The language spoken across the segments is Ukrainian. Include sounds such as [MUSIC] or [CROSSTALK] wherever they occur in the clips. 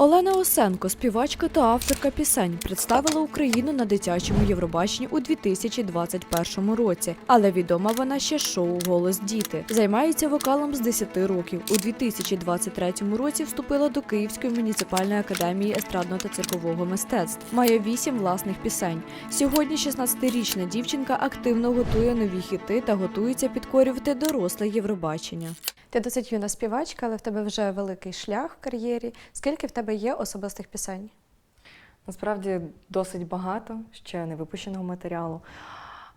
Олена Осенко, співачка та авторка пісень, представила Україну на дитячому Євробаченні у 2021 році. Але відома вона ще шоу Голос діти. Займається вокалом з 10 років. У 2023 році вступила до Київської муніципальної академії естрадного та циркового мистецтв. Має вісім власних пісень. Сьогодні 16-річна дівчинка активно готує нові хіти та готується підкорювати доросле Євробачення. Ти досить юна співачка, але в тебе вже великий шлях в кар'єрі. Скільки в тебе є особистих пісень? Насправді досить багато ще не випущеного матеріалу.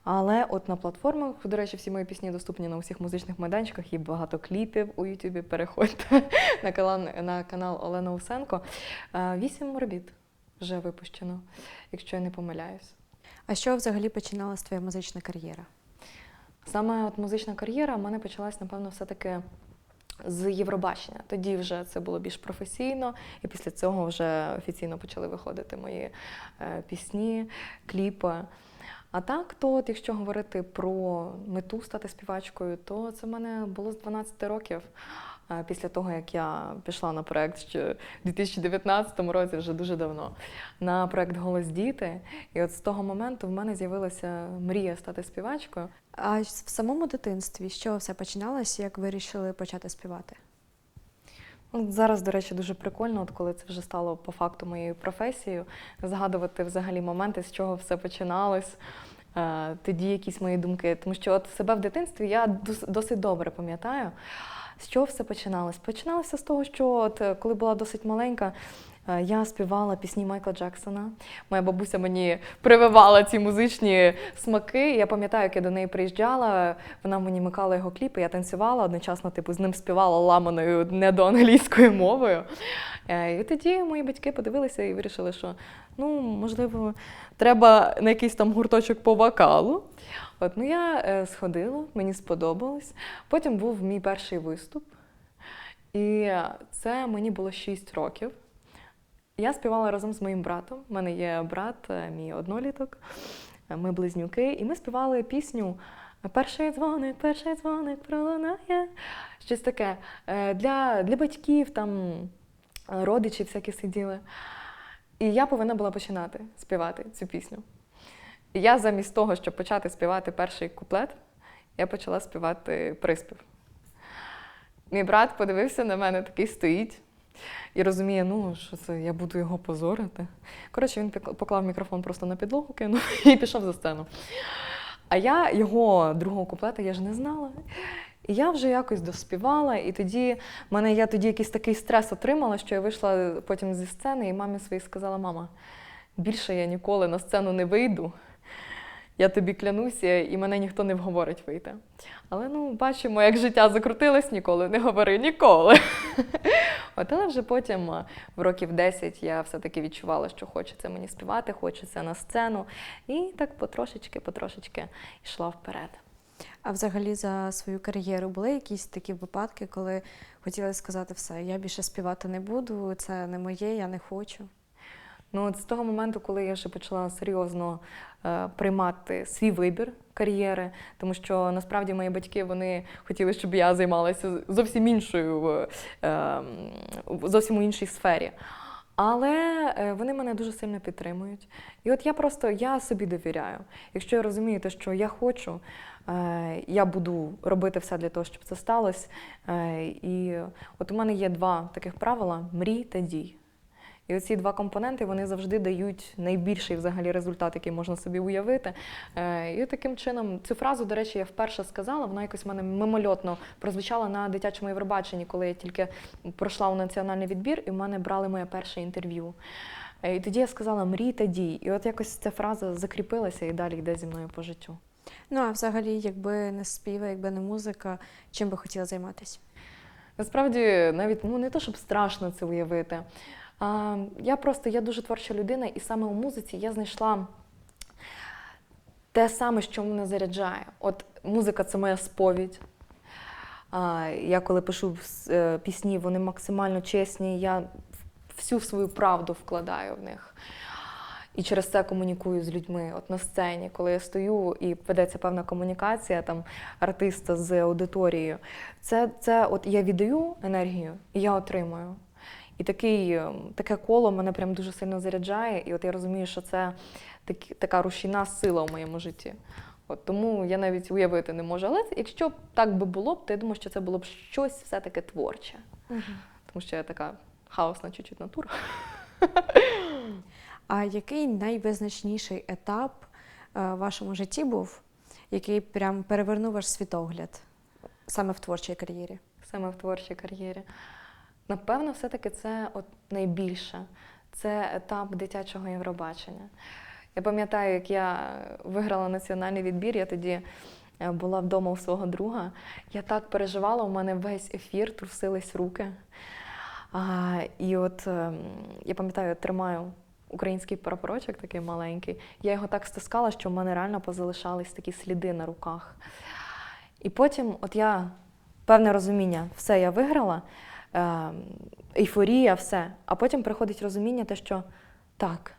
Але от на платформах, до речі, всі мої пісні доступні на усіх музичних майданчиках, є багато кліпів у Ютубі. Переходьте [LAUGHS] на канал, на канал Олена Усенко. Е, Вісім робіт вже випущено, якщо я не помиляюсь. А що взагалі починалась твоя музична кар'єра? Саме от музична кар'єра в мене почалась, напевно, все-таки з Євробачення. Тоді вже це було більш професійно, і після цього вже офіційно почали виходити мої е, пісні, кліпи. А так, то от, якщо говорити про мету стати співачкою, то це в мене було з 12 років. Е, Після того, як я пішла на проект ще в 2019 році, вже дуже давно, на проект Голос діти. І от з того моменту в мене з'явилася мрія стати співачкою. А в самому дитинстві з чого все починалось, як вирішили почати співати? От зараз, до речі, дуже прикольно, от коли це вже стало по факту моєю професією, згадувати взагалі моменти, з чого все починалось. е, Тоді якісь мої думки. Тому що от себе в дитинстві я досить добре пам'ятаю. З чого все починалось? Починалося з того, що от, е, коли була досить маленька, е, я співала пісні Майкла Джексона. Моя бабуся мені прививала ці музичні смаки. Я пам'ятаю, як я до неї приїжджала, вона мені микала його кліпи, я танцювала одночасно, типу, з ним співала ламаною недоанглійською мовою. Е, І тоді мої батьки подивилися і вирішили, що ну, можливо, треба на якийсь там гурточок по вокалу. От, ну я е, сходила, мені сподобалось. Потім був мій перший виступ. І це мені було 6 років. Я співала разом з моїм братом. У мене є брат, е, мій одноліток, е, ми близнюки, і ми співали пісню Перший дзвоник, перший дзвоник пролунає. Щось таке. Для, для батьків, там родичі всякі сиділи. І я повинна була починати співати цю пісню. Я замість того, щоб почати співати перший куплет, я почала співати приспів. Мій брат подивився на мене, такий стоїть і розуміє, ну що це я буду його позорити. Коротше, він поклав мікрофон просто на підлогу, кинув [LAUGHS] і пішов за сцену. А я його другого куплета я ж не знала. І я вже якось доспівала, і тоді мене я тоді якийсь такий стрес отримала, що я вийшла потім зі сцени, і мамі своїй сказала: мама, більше я ніколи на сцену не вийду. Я тобі клянуся, і мене ніхто не вговорить вийти. Але ну, бачимо, як життя закрутилось, ніколи не говори ніколи. [LAUGHS] От, але вже потім, в років 10, я все-таки відчувала, що хочеться мені співати, хочеться на сцену. І так потрошечки, потрошечки йшла вперед. А взагалі за свою кар'єру були якісь такі випадки, коли хотіли сказати все, я більше співати не буду, це не моє, я не хочу. Ну, от з того моменту, коли я вже почала серйозно е, приймати свій вибір кар'єри, тому що насправді мої батьки вони хотіли, щоб я займалася зовсім іншою, е, ем, зовсім у іншій сфері. Але е, вони мене дуже сильно підтримують. І от я просто я собі довіряю. Якщо я розумію, те, що я хочу, е, я буду робити все для того, щоб це сталося. Е, І от у мене є два таких правила: мрій та дій. І оці два компоненти вони завжди дають найбільший взагалі результат, який можна собі уявити. Е, І таким чином цю фразу, до речі, я вперше сказала. Вона якось в мене мимольотно прозвучала на дитячому Євробаченні, коли я тільки пройшла у національний відбір, і в мене брали моє перше інтерв'ю. Е, І тоді я сказала мрій та дій. І от якось ця фраза закріпилася і далі йде зі мною по життю. Ну а взагалі, якби не співи, якби не музика, чим би хотіла займатися? Насправді, навіть ну не то, щоб страшно це уявити. Я просто я дуже творча людина, і саме у музиці я знайшла те саме, що мене заряджає. От музика це моя сповідь. Я коли пишу е, пісні, вони максимально чесні. Я всю свою правду вкладаю в них. І через це комунікую з людьми. От на сцені, коли я стою і ведеться певна комунікація там артиста з аудиторією, це, це от я віддаю енергію і я отримую. І такий, е, таке коло мене прям дуже сильно заряджає. І от я розумію, що це такі, така рушійна сила в моєму житті. От тому я навіть уявити не можу. Але якщо б так би було б, то я думаю, що це було б щось все-таки творче. Тому що я така хаосна чуть-чуть натура. А який найвизначніший етап е, в вашому житті був, який прям перевернув ваш світогляд саме в творчій кар'єрі? саме в творчій кар'єрі. Напевно, все-таки це от найбільше. Це етап дитячого Євробачення. Я пам'ятаю, як я виграла національний відбір, я тоді е, була вдома у свого друга. Я так переживала, у мене весь ефір трусились руки. А, і от ем, я пам'ятаю, я тримаю український прапорочок такий маленький. Я його так стискала, що в мене реально позалишались такі сліди на руках. І потім, от я певне розуміння, все, я виграла, е, ейфорія, все. А потім приходить розуміння, те, що так,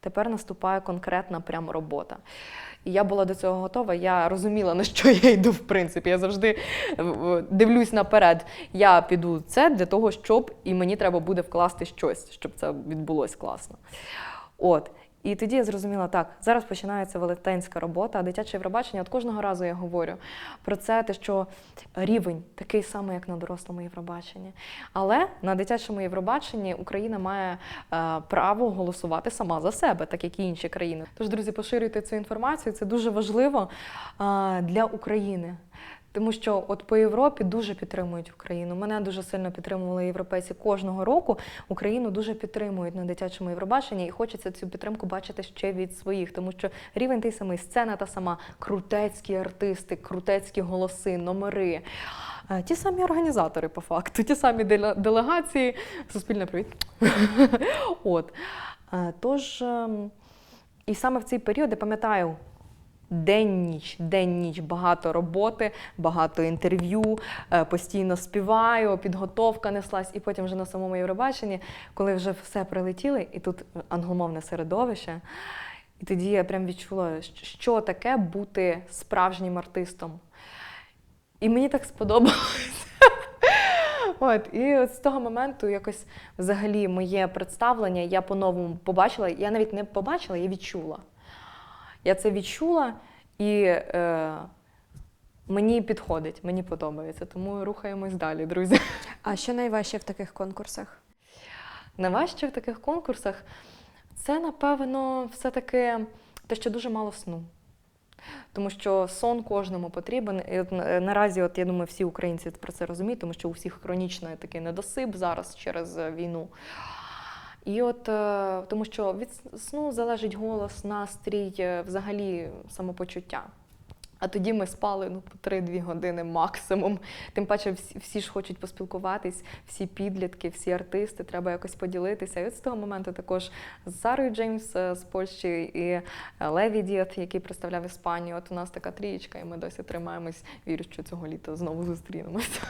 тепер наступає конкретна прямо робота. І я була до цього готова. Я розуміла, на що [LAUGHS] я йду, в принципі. Я завжди дивлюсь наперед. Я піду це для того, щоб і мені треба буде вкласти щось, щоб це відбулось класно. От. І тоді я зрозуміла, так, зараз починається велетенська робота, а дитяче Євробачення, от кожного разу я говорю про це, те, що рівень такий самий, як на дорослому Євробаченні. Але на дитячому Євробаченні Україна має е, право голосувати сама за себе, так як і інші країни. Тож, друзі, поширюйте цю інформацію, це дуже важливо е, для України. Тому що от по Європі дуже підтримують Україну. Мене дуже сильно підтримували європейці кожного року. Україну дуже підтримують на дитячому Євробаченні, і хочеться цю підтримку бачити ще від своїх, тому що рівень той самий, сцена та сама, крутецькі артисти, крутецькі голоси, номери. Е, Ті самі організатори, по факту, ті самі делегації. Суспільне привіт. [LAUGHS] От. Е, Тож, ем, і саме в цей період я пам'ятаю, День-ніч, день-ніч, багато роботи, багато інтерв'ю, е, постійно співаю, підготовка неслась, і потім вже на самому Євробаченні, коли вже все прилетіли, і тут англомовне середовище. І тоді я прям відчула, що таке бути справжнім артистом. І мені так сподобалось. [LAUGHS] От, і от з того моменту якось взагалі моє представлення я по-новому побачила. Я навіть не побачила, я відчула. Я це відчула і е, мені підходить, мені подобається. Тому рухаємось далі, друзі. А що найважче в таких конкурсах? Найважче в таких конкурсах це, напевно, все-таки те, що дуже мало сну. Тому що сон кожному потрібен. І от наразі, от я думаю, всі українці про це розуміють, тому що у всіх хронічний такий недосип зараз через е, війну. І от е, тому що від сну залежить голос, настрій, е, взагалі самопочуття. А тоді ми спали ну, по 3-2 години максимум. Тим паче всі, всі ж хочуть поспілкуватись, всі підлітки, всі артисти, треба якось поділитися. І от з того моменту також з Сарою Джеймс е, з Польщі і Леві Діат, який представляв Іспанію. От у нас така трієчка, і ми досі тримаємось. Вірю, що цього літа знову зустрінемося.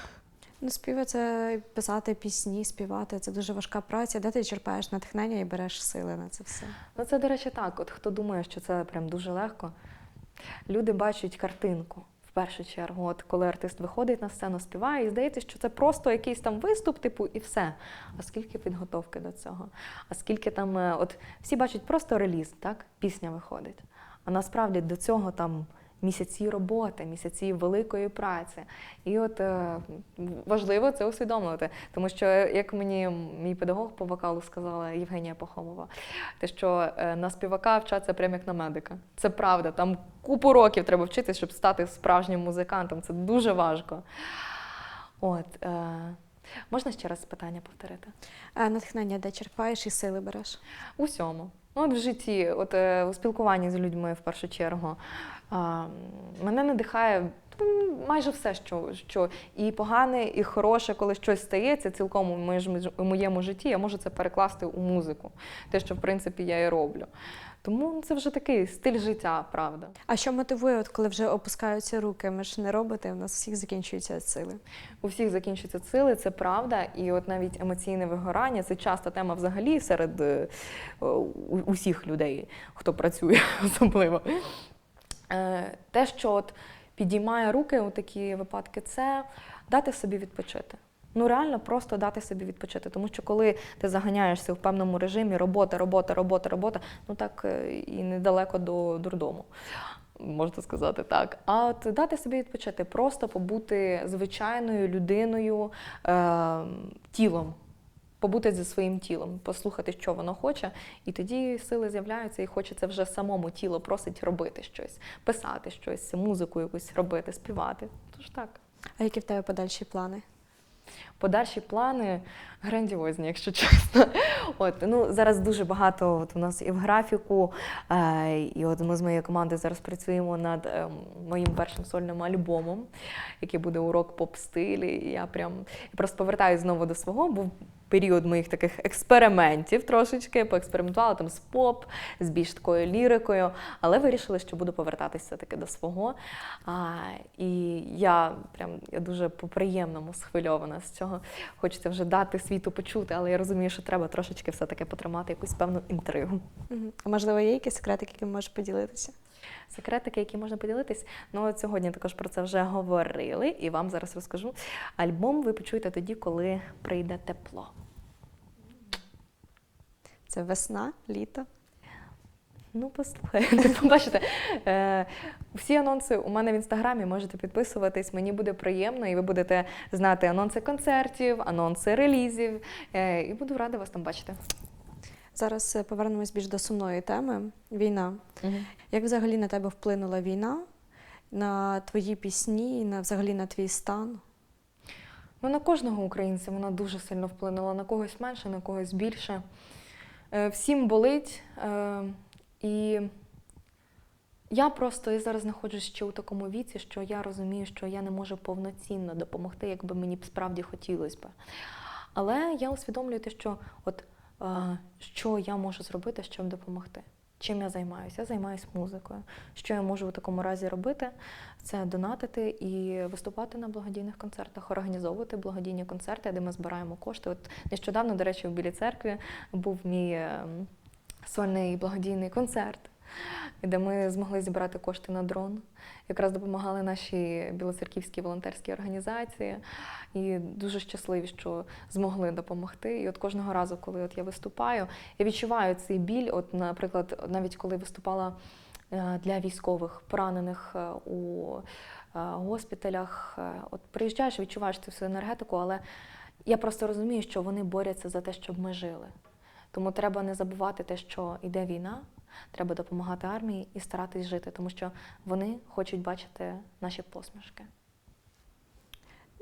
Ну, співи це писати пісні, співати це дуже важка праця. Де ти черпаєш натхнення і береш сили на це все? Ну, це, до речі, так. От хто думає, що це прям дуже легко, люди бачать картинку в першу чергу. От коли артист виходить на сцену, співає, і здається, що це просто якийсь там виступ, типу, і все. А скільки підготовки до цього? А скільки там, е, от всі бачать просто реліз, так? Пісня виходить. А насправді до цього там. Місяці роботи, місяці великої праці. І от е, важливо це усвідомлювати. Тому що, як мені мій педагог по вокалу сказала Євгенія Пахомова, те, що е, на співака вчаться прямо як на медика. Це правда. Там купу років треба вчитися, щоб стати справжнім музикантом. Це дуже важко. От, е, можна ще раз питання повторити? А натхнення, де черпаєш і сили береш? Усьому. Ну, от в житті, от е, у спілкуванні з людьми в першу чергу. А, мене надихає майже все, що, що і погане, і хороше, коли щось стається цілком у моєму житті, я можу це перекласти у музику. Те, що в принципі я і роблю. Тому це вже такий стиль життя, правда. А що мотивує, от коли вже опускаються руки? Ми ж не робите, у нас всіх закінчуються сили. У всіх закінчуються сили, це правда. І от навіть емоційне вигорання це часта тема взагалі серед е, усіх людей, хто працює [LAUGHS] особливо. Е, Те, що от підіймає руки у такі випадки, це дати собі відпочити. Ну реально просто дати собі відпочити. Тому що коли ти заганяєшся в певному режимі, робота, робота, робота, робота, ну так е, і недалеко до дурдому. Можна сказати так. А от дати собі відпочити, просто побути звичайною людиною, е, тілом, побути зі своїм тілом, послухати, що воно хоче, і тоді сили з'являються, і хочеться вже самому тіло просить робити щось, писати щось, музику якусь робити, співати. Тож так. А які в тебе подальші плани? Подальші плани грандіозні, якщо чесно. От ну зараз дуже багато. От у нас і в графіку, е, і от ми з моєю командою зараз працюємо над е, моїм першим сольним альбомом, який буде урок поп-стилі. Я прям я просто повертаюся знову до свого. Був період моїх таких експериментів трошечки, поекспериментувала там з поп, з більш такою лірикою, але вирішила, що буду повертатися все-таки до свого. А, і я прям я дуже по-приємному схвильована з цього. Хочеться вже дати світу почути, але я розумію, що треба трошечки все-таки потримати якусь певну інтригу. А можливо, є якісь секретики, якими можеш поділитися? Секретики, які можна поділитись. Ну от сьогодні також про це вже говорили, і вам зараз розкажу. Альбом ви почуєте тоді, коли прийде тепло. Це весна, літо. Ну, послухайте, [LAUGHS] побачите. Е, всі анонси у мене в інстаграмі можете підписуватись. Мені буде приємно, і ви будете знати анонси концертів, анонси релізів. Е, і буду рада вас там бачити. Зараз е, повернемось більш до сумної теми війна. Як взагалі на тебе вплинула війна, на твої пісні, на взагалі на твій стан? Ну, на кожного українця вона дуже сильно вплинула, на когось менше, на когось більше. Е, Всім болить. е, І я просто і зараз знаходжусь ще у такому віці, що я розумію, що я не можу повноцінно допомогти, як би мені б справді хотілося б. Але я усвідомлюю те, що от е, що я можу зробити, щоб допомогти. Чим я займаюся? Я займаюся музикою. Що я можу у такому разі робити? Це донатити і виступати на благодійних концертах, організовувати благодійні концерти, де ми збираємо кошти. От нещодавно, до речі, в Білій церкві був мій ем, сольний благодійний концерт, де ми змогли зібрати кошти на дрон. Якраз допомагали наші білоцерківські волонтерські організації. І дуже щасливі, що змогли допомогти. І от кожного разу, коли от я виступаю, я відчуваю цей біль. От, наприклад, навіть коли виступала е, для військових, поранених е, у е, госпіталях, от приїжджаєш, відчуваєш цю всю енергетику, але я просто розумію, що вони борються за те, щоб ми жили. Тому треба не забувати те, що йде війна, треба допомагати армії і старатись жити, тому що вони хочуть бачити наші посмішки.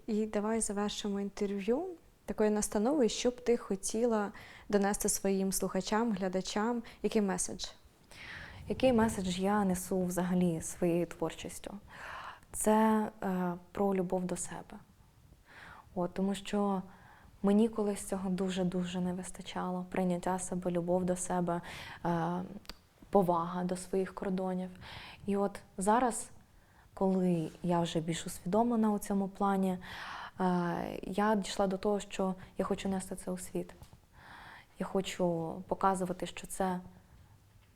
І давай завершимо інтерв'ю такою настановою, що б ти хотіла донести своїм слухачам, глядачам, який меседж? Який меседж я несу взагалі своєю творчістю? Це е, про любов до себе. От, тому що мені колись цього дуже-дуже не вистачало. Прийняття себе, любов до себе, е, повага до своїх кордонів. І от зараз, коли я вже більш усвідомлена у цьому плані, е, я дійшла до того, що я хочу нести це у світ. Я хочу показувати, що це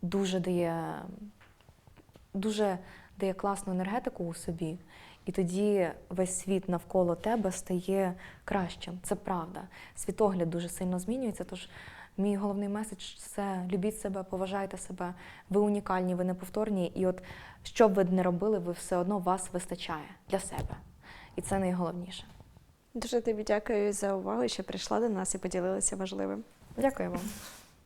дуже дає, дуже дає класну енергетику у собі, і тоді весь світ навколо тебе стає кращим. Це правда. Світогляд дуже сильно змінюється. Тож мій головний меседж це любіть себе, поважайте себе. Ви унікальні, ви неповторні. І от що б ви не робили, ви все одно вас вистачає для себе. І це найголовніше. Дуже тобі дякую за увагу, що прийшла до нас і поділилася важливим. Дякую вам.